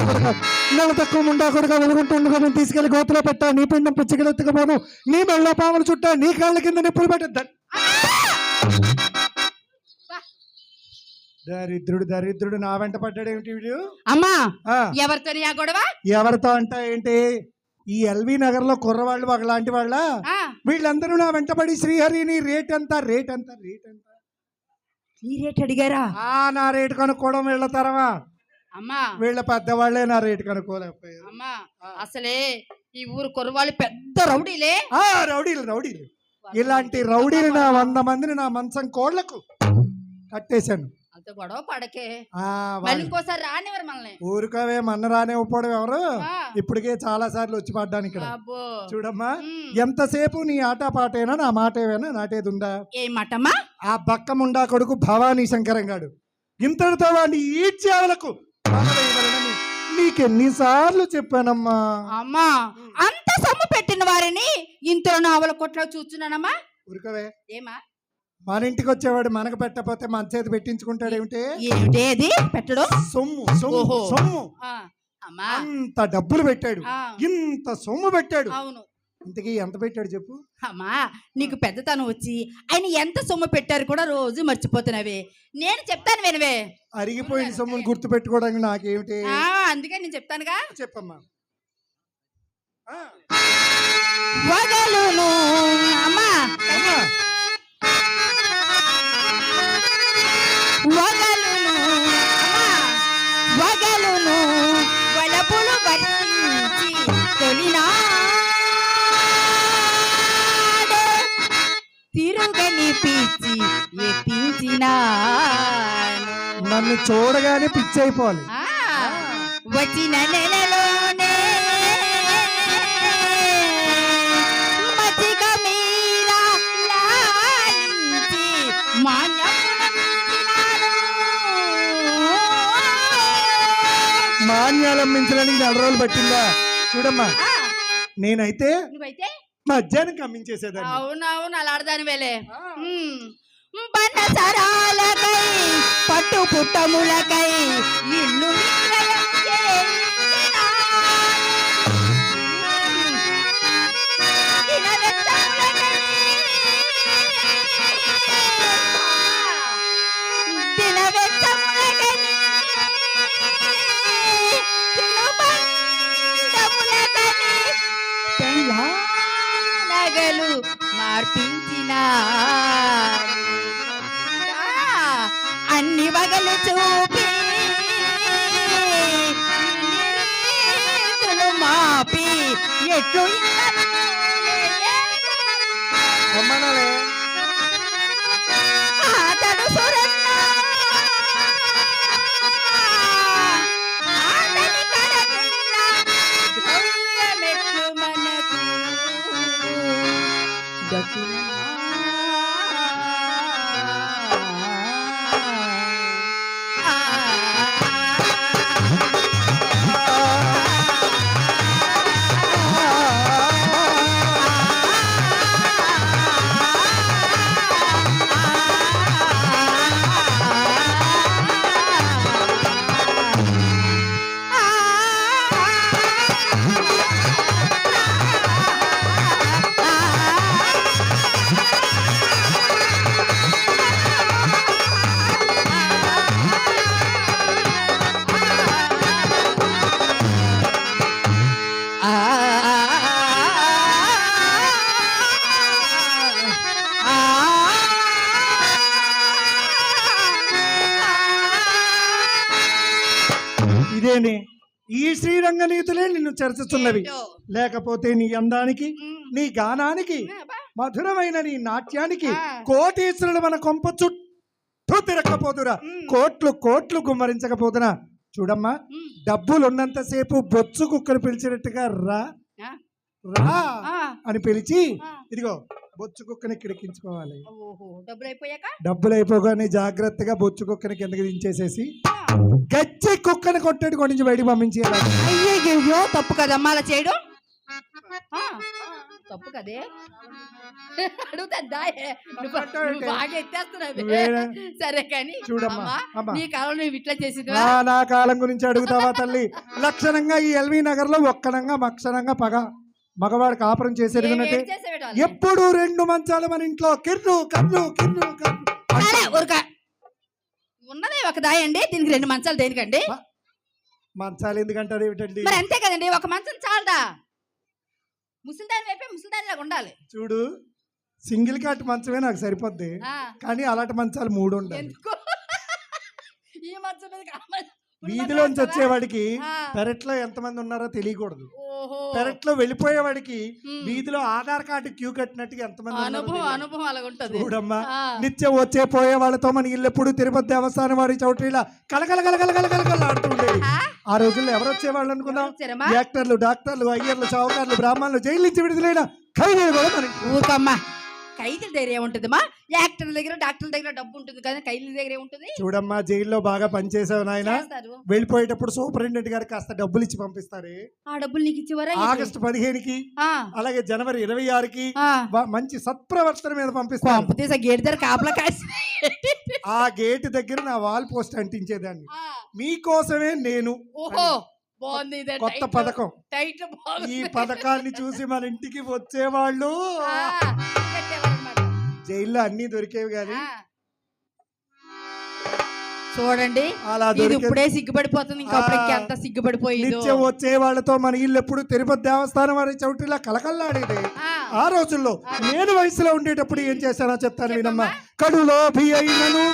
కొడుక నెల తక్కువ ముండా కొడుక వెలుగుంటుండగా నేను తీసుకెళ్ళి గోతులో పెట్టా. నీ పిండం పిచ్చికెళ్ళెత్తుకుపోను నీ మెళ్ళ పాములు చుట్టా నీ కాళ్ళ కింద నిప్పులు పెట్టద్దా? దరిద్రుడు దరిద్రుడు నా వెంట పడ్డాడు ఏమిటి వీడు? అమ్మా ఎవరితో ఆ గొడవ? ఎవరితో అంటా ఏంటి? ఈ ఎల్వి నగర్లో కుర్రవాళ్ళు ఒకలాంటి వాళ్ళ? వీళ్ళందరూ నా వెంటబడి శ్రీహరిని రేట్ ఎంత రేట్ ఎంత రేట్ ఎంత? ఈ రేట్ అడిగారా? ఆ నా రేట్ కనుక్కోవడం వీళ్ళ తరమా అమ్మా. వీళ్ళ పెద్దవాళ్ళే నా రేట్ కనుక్కోలేకపోయారు అమ్మా అసలే ఈ ఊరు కుర్రవాళ్ళు పెద్ద రౌడీలే. ఆ రౌడీలు రౌడీలు. ఇలాంటి రౌడీలు నా వంద మందిని నా మంచం కోళ్ళకు కట్టేశాను. అంత గొడవ పడకే. ఆ మళ్ళీ వాళ్ళు ఇంకోసారి రానివ్వరు మనల్ని. ఊరుకోవే మన్న రానే ఒప్పడం ఎవరు? ఆ, ఇప్పటికే చాలా సార్లు వచ్చి పడ్డాను ఇక్కడ. అబ్బో. చూడమ్మా ఉమ్. ఎంతసేపు నీ ఆట పాటేనా నా మాట ఏమైనా నాటేది ఉందా? ఏం మాటమ్మా ఆ బక్కముండా కొడుకు భవానీ శంకరంగాడు ఇంతటితో వాడిని ఈడ్చేవలకు నీకెన్నిసార్లు చెప్పానమ్మా. అమ్మా అంత సొమ్ము పెట్టిన వారిని ఇంతలో నావల కొట్లో చూస్తున్నానమ్మా. ఉరకవే. ఏమా? మన ఇంటికి వచ్చేవాడు మనకు పెట్టకపోతే మన చేతి పెట్టించుకుంటాడు ఏమిటి? ఏమిటి అది? పెట్టడం. సొమ్ము సొమ్ము ఓహో. సొమ్ము. ఆ, అమ్మా. అంత డబ్బులు పెట్టాడు. ఆ, ఇంత సొమ్ము పెట్టాడు. అవును. ఇంతకీ ఎంత పెట్టాడు చెప్పు? అమ్మా నీకు పెద్దతనం వచ్చి ఆయన ఎంత సొమ్ము పెట్టారు కూడా రోజు మర్చిపోతున్నావే. నేను చెప్తాను వినవే. అరిగిపోయిన సొమ్మును గుర్తు పెట్టుకోవడానికి నాకేమిటి? ఆ, అందుకే నేను చెప్తానుగా. చెప్పమ్మా. అమ్మా. నన్ను చూడగానే పిచ్చి అయిపోవాలి. వచ్చిన నెలలోనే లాలించి మాన్యమునందినాను. మాన్యాలం మించడానికి నెల రోజులు పట్టిందా? చూడమ్మా నేనైతే నువ్వైతే? మధ్యాహ్నం కమ్మించేసేదాన్ని. అవునవును అలాడదాని వేలే బన్నసరాలకై పట్టు పుట్టములకై ఇల్లు అన్ని వగలు చూపి. మాపి. ఎట్లు ఇదేనే ఈ శ్రీరంగ నీతులే నిన్ను చర్చిస్తున్నవి? లేకపోతే నీ అందానికి. నీ గానానికి. మధురమైన నీ నాట్యానికి. కోటీశ్వరులు మన కొంప చుట్టూ తిరగకపోతురా. కోట్లు కోట్లు గుమ్మరించకపోతున్నా చూడమ్మా ఉమ్. డబ్బులు ఉన్నంతసేపు బొచ్చు కుక్కలు పిలిచినట్టుగా రా. రా. అని పిలిచి. ఇదిగో బొచ్చు కుక్కని కిడికించుకోవాలి. ఓహో డబ్బులు అయిపోయాక డబ్బులు అయిపోగానే జాగ్రత్తగా బొచ్చు కుక్కని కిందకి దించేసేసి. గచ్చి కుక్కని కొట్టేటి కొట్టించి బయటికి పంపించేయాలి అయ్యయ్యో తప్పు కదమ్మా అలా చేయడం? ఆ, తప్పు కదే? సరే కానీ చూడమ్మా నీ కాలం నువ్వు ఇట్లా చేసింది నా కాలం గురించి అడుగుతావా తల్లి? లక్షణంగా ఈ ఎల్వి నగర్లో ఒక్కడంగా మక్షణంగా పగ. మగవాడు కాపురం చేసేది ఎప్పుడు రెండు మంచాలు మన ఇంట్లో కిర్రు కర్రు కిర్రు ఉన్నదే ఒక దాయ అండి దీనికి రెండు మంచాలు దేనికండి? మంచాలు ఎందుకంటారు ఏమిటండి? మరి అంతే కదండి ఒక మంచం చాలదా? ముసలిదాని వైపే ముసలిదాని లాగా ఉండాలి. చూడు సింగిల్ కాట్ మంచమే నాకు సరిపోద్ది. కానీ అలాంటి మంచాలు మూడు ఉండాలి. ఈ మంచం మీద వీధిలోంచి వచ్చేవాడికి. పెరట్లో ఎంతమంది ఉన్నారో తెలియకూడదు. ఓహో పెరట్లో వెళ్ళిపోయేవాడికి. వీధిలో ఆధార్ కార్డు క్యూ కట్టినట్టుగా ఎంతమంది అనుభవం. అనుభవం చూడమ్మా. నిత్యం వచ్చే పోయే వాళ్ళతో మన ఇల్లు ఎప్పుడు తిరుపతి దేవస్థానం వారి చౌట్రీలా కలకల కలకల కలకల కల ఆ? రోజుల్లో ఎవరు వచ్చేవాళ్ళు అనుకున్నాం? యాక్టర్లు డాక్టర్లు అయ్యర్లు షావుకార్లు బ్రాహ్మణులు జైలు నుంచి విడుదలైన ఖైదీలు కూడా మనకి ఖైదీల దగ్గర ఏముంటుందమ్మా? యాక్టర్ల దగ్గర డాక్టర్ల దగ్గర డబ్బు ఉంటుంది కానీ ఖైదీల దగ్గర ఏముంటుంది? చూడమ్మా జైల్లో బాగా పనిచేసావు నాయన. చేస్తారు. వెళ్ళిపోయేటప్పుడు సూపరింటెండెంట్ గారికి కాస్త డబ్బులు ఇచ్చి పంపిస్తారే? ఆ డబ్బులు నీకు ఇచ్చేవారా ఆగస్టు పదిహేనుకి ఆ, అలాగే జనవరి ఇరవై ఆరుకి ఆ. బా- మంచి సత్ప్రవర్తన మీద పంపిస్తాను పంపు తీసా గేట్ దగ్గర కాపలా కాసి. ఆ గేట్ దగ్గర నా వాల్ పోస్ట్ అంటించేదాన్ని. ఆ, మీకోసమే నేను ఓహో. బాగుంది కొత్త. పథకం టైటిల్ బాగుంది. ఈ పథకాన్ని చూసి మన ఇంటికి వచ్చేవాళ్ళు. జైల్లో అన్ని దొరికేవి కానీ. చూడండి అలా ఇప్పుడే సిగ్గుపడిపోతుంది ఇంకా. ఇంకెంత సిగ్గుపడిపోయిందో నిత్యం వచ్చే వాళ్ళతో మన ఇల్లు ఎప్పుడు తిరుపతి దేవస్థానం వారి చౌటిలా కలకల్లాడేది ఆ, ఆ రోజుల్లో నేను వయసులో ఉండేటప్పుడు ఏం చేశానో చెప్తాను వినమ్మా కడులో అయినను